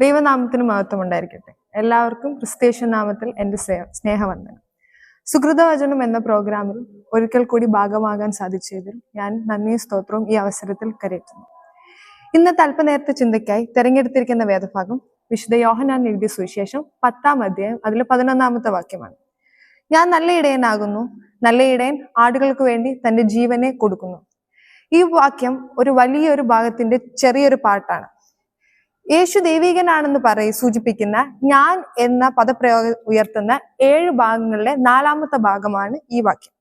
ദൈവനാമത്തിന് മഹത്വം ഉണ്ടായിരിക്കട്ടെ എല്ലാവർക്കും ക്രിസ്തേഷ്യൻ നാമത്തിൽ എന്റെ സ്നേഹ- സ്നേഹവന്ദനം. സുഹൃതവചനം എന്ന പ്രോഗ്രാമിൽ ഒരിക്കൽ കൂടി ഭാഗമാകാൻ സാധിച്ചതിൽ ഞാൻ നന്ദി സ്തോത്രവും ഈ അവസരത്തിൽ കരയറ്റുന്നു. ഇന്നത്തെ അല്പനേരത്തെ ചിന്തയ്ക്കായി തിരഞ്ഞെടുത്തിരിക്കുന്ന വേദഭാഗം വിശുദ്ധ യോഹനാൻ എഴുതിയ സുവിശേഷം പത്താം അധ്യായം അതിൽ പതിനൊന്നാമത്തെ വാക്യമാണ്. ഞാൻ നല്ല ഇടയനാകുന്നു നല്ല ഇടയൻ ആടുകൾക്ക് വേണ്ടി തന്റെ ജീവനെ കൊടുക്കുന്നു. ഈ വാക്യം ഒരു വലിയൊരു ഭാഗത്തിന്റെ ചെറിയൊരു പാട്ടാണ്. യേശു ദൈവികനാണെന്ന് പറയും സൂചിപ്പിക്കുന്ന ഞാൻ എന്ന പദപ്രയോഗം ഉയർത്തുന്ന ഏഴ് ഭാഗങ്ങളിലെ നാലാമത്തെ ഭാഗമാണ് ഈ വാക്യം.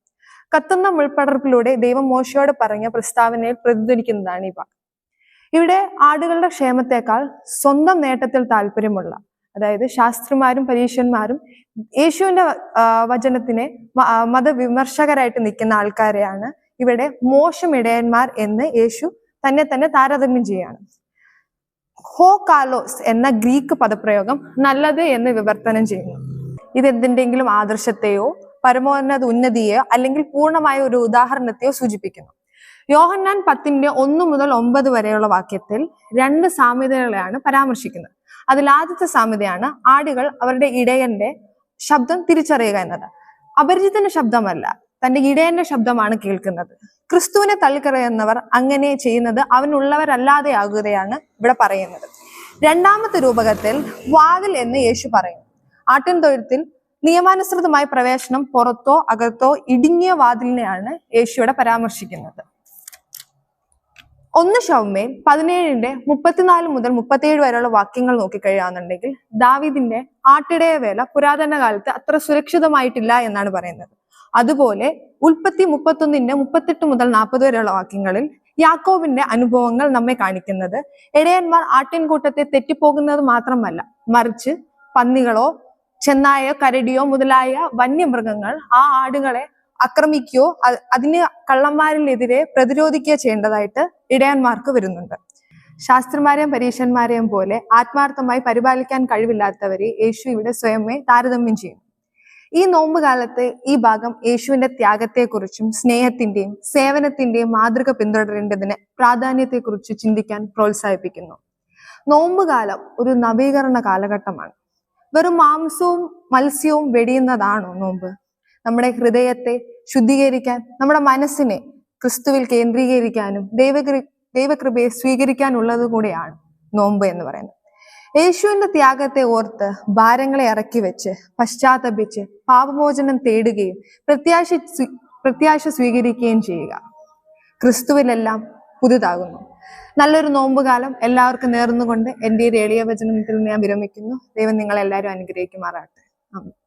കത്തുന്ന മുൾപ്പടർപ്പിലൂടെ ദൈവം മോശയോട് പറഞ്ഞ പ്രസ്താവനയിൽ പ്രതിധ്വനിക്കുന്നതാണ് ഈ ഭാഗം ഇവിടെ ആടുകളുടെ ക്ഷേമത്തെക്കാൾ സ്വന്തം നേട്ടത്തിൽ താല്പര്യമുള്ള അതായത് ശാസ്ത്രിമാരും പരീക്ഷന്മാരും യേശുവിന്റെ വചനത്തിനെ മതവിമർശകരായിട്ട് നിൽക്കുന്ന ആൾക്കാരെയാണ് ഇവിടെ മോശം ഇടയന്മാർ എന്ന് യേശു തന്നെ തന്നെ താരതമ്യം ചെയ്യാണ് ഹോ കാലോസ് എന്ന ഗ്രീക്ക് പദപ്രയോഗം നല്ലത് എന്ന് വിവർത്തനം ചെയ്യുന്നു. ഇത് എന്തിന്റെങ്കിലും ആദർശത്തെയോ പരമോന്നത ഉന്നതിയെയോ അല്ലെങ്കിൽ പൂർണമായ ഒരു ഉദാഹരണത്തെയോ സൂചിപ്പിക്കുന്നു. യോഹന്നാൻ പത്തിന്റെ ഒന്ന് മുതൽ ഒമ്പത് വരെയുള്ള വാക്യത്തിൽ രണ്ട് സാമ്യതകളെയാണ് പരാമർശിക്കുന്നത്. അതിൽ ആദ്യത്തെ സാമ്യതയാണ് ആടുകൾ അവരുടെ ഇടയന്റെ ശബ്ദം തിരിച്ചറിയുക എന്നത്. അപരിചിതന്റെ ശബ്ദമല്ല തന്റെ ഇടയന്റെ ശബ്ദമാണ് കേൾക്കുന്നത്. ക്രിസ്തുവിനെ തള്ളിക്കറയുന്നവർ അങ്ങനെ ചെയ്യുന്നത് അവനുള്ളവരല്ലാതെ ആകുകയാണ് ഇവിടെ പറയുന്നത്. രണ്ടാമത്തെ രൂപകത്തിൽ വാതിൽ എന്ന് യേശു പറയുന്നു. ആട്ടിൻതൊഴുത്തിൽ നിയമാനുസൃതമായ പ്രവേശനം പുറത്തോ അകത്തോ ഇടുങ്ങിയ വാതിലിനെയാണ് യേശുവിടെ പരാമർശിക്കുന്നത്. ഒന്ന് ഷൗമേൽ പതിനേഴിന്റെ മുപ്പത്തിനാല് മുതൽ മുപ്പത്തിയേഴ് വരെയുള്ള വാക്യങ്ങൾ നോക്കിക്കഴിയാന്നുണ്ടെങ്കിൽ ദാവിദിന്റെ ആട്ടിടയ വേല പുരാതന കാലത്ത് അത്ര സുരക്ഷിതമായിട്ടില്ല എന്നാണ് പറയുന്നത്. അതുപോലെ ഉൽപ്പത്തി മുപ്പത്തൊന്നിന്റെ മുപ്പത്തെട്ട് മുതൽ നാൽപ്പത് വരെയുള്ള വാക്യങ്ങളിൽ യാക്കോബിന്റെ അനുഭവങ്ങൾ നമ്മെ കാണിക്കുന്നത്. ഇടയന്മാർ ആട്ടിൻകൂട്ടത്തെ തെറ്റിപ്പോകുന്നത് മാത്രമല്ല മറിച്ച് പന്നികളോ ചെന്നായോ കരടിയോ മുതലായ വന്യമൃഗങ്ങൾ ആ ആടുകളെ ആക്രമിക്കുകയോ അതിന് കള്ളന്മാരിലെതിരെ പ്രതിരോധിക്കുകയോ ചെയ്യേണ്ടതായിട്ട് ഇടയന്മാർക്ക് വരുന്നുണ്ട്. ശാസ്ത്രന്മാരെയും പരീക്ഷന്മാരെയും പോലെ ആത്മാർത്ഥമായി പരിപാലിക്കാൻ കഴിവില്ലാത്തവരെ യേശു ഇവിടെ സ്വയമേ താരതമ്യം ചെയ്യുന്നു. ഈ നോമ്പ് കാലത്ത് ഈ ഭാഗം യേശുവിന്റെ ത്യാഗത്തെക്കുറിച്ചും സ്നേഹത്തിന്റെയും സേവനത്തിന്റെയും മാതൃക പിന്തുടരേണ്ടതിന് പ്രാധാന്യത്തെക്കുറിച്ച് ചിന്തിക്കാൻ പ്രോത്സാഹിപ്പിക്കുന്നു. നോമ്പ് കാലം ഒരു നവീകരണ കാലഘട്ടമാണ്. വെറും മാംസവും മത്സ്യവും വെടിയുന്നതാണോ നോമ്പ്? നമ്മുടെ ഹൃദയത്തെ ശുദ്ധീകരിക്കാൻ നമ്മുടെ മനസ്സിനെ ക്രിസ്തുവിൽ കേന്ദ്രീകരിക്കാനും ദൈവകൃ ദൈവകൃപയെ സ്വീകരിക്കാനുള്ളത് കൂടെയാണ് നോമ്പ് എന്ന് പറയുന്നത്. യേശുവിന്റെ ത്യാഗത്തെ ഓർത്ത് ഭാരങ്ങളെ ഇറക്കി വെച്ച് പശ്ചാത്തപിച്ച് പാപമോചനം തേടുകയും പ്രത്യാശ പ്രത്യാശ സ്വീകരിക്കുകയും ചെയ്യുക. ക്രിസ്തുവിലെല്ലാം പുതുതാകുന്നു. നല്ലൊരു നോമ്പുകാലം എല്ലാവർക്കും നേർന്നുകൊണ്ട് എന്റെ ഒരു എളിയ വചനത്തിൽ ഞാൻ വിരമിക്കുന്നു. ദൈവം നിങ്ങളെല്ലാവരും അനുഗ്രഹിക്കുമാറാട്ടെ ആമേൻ.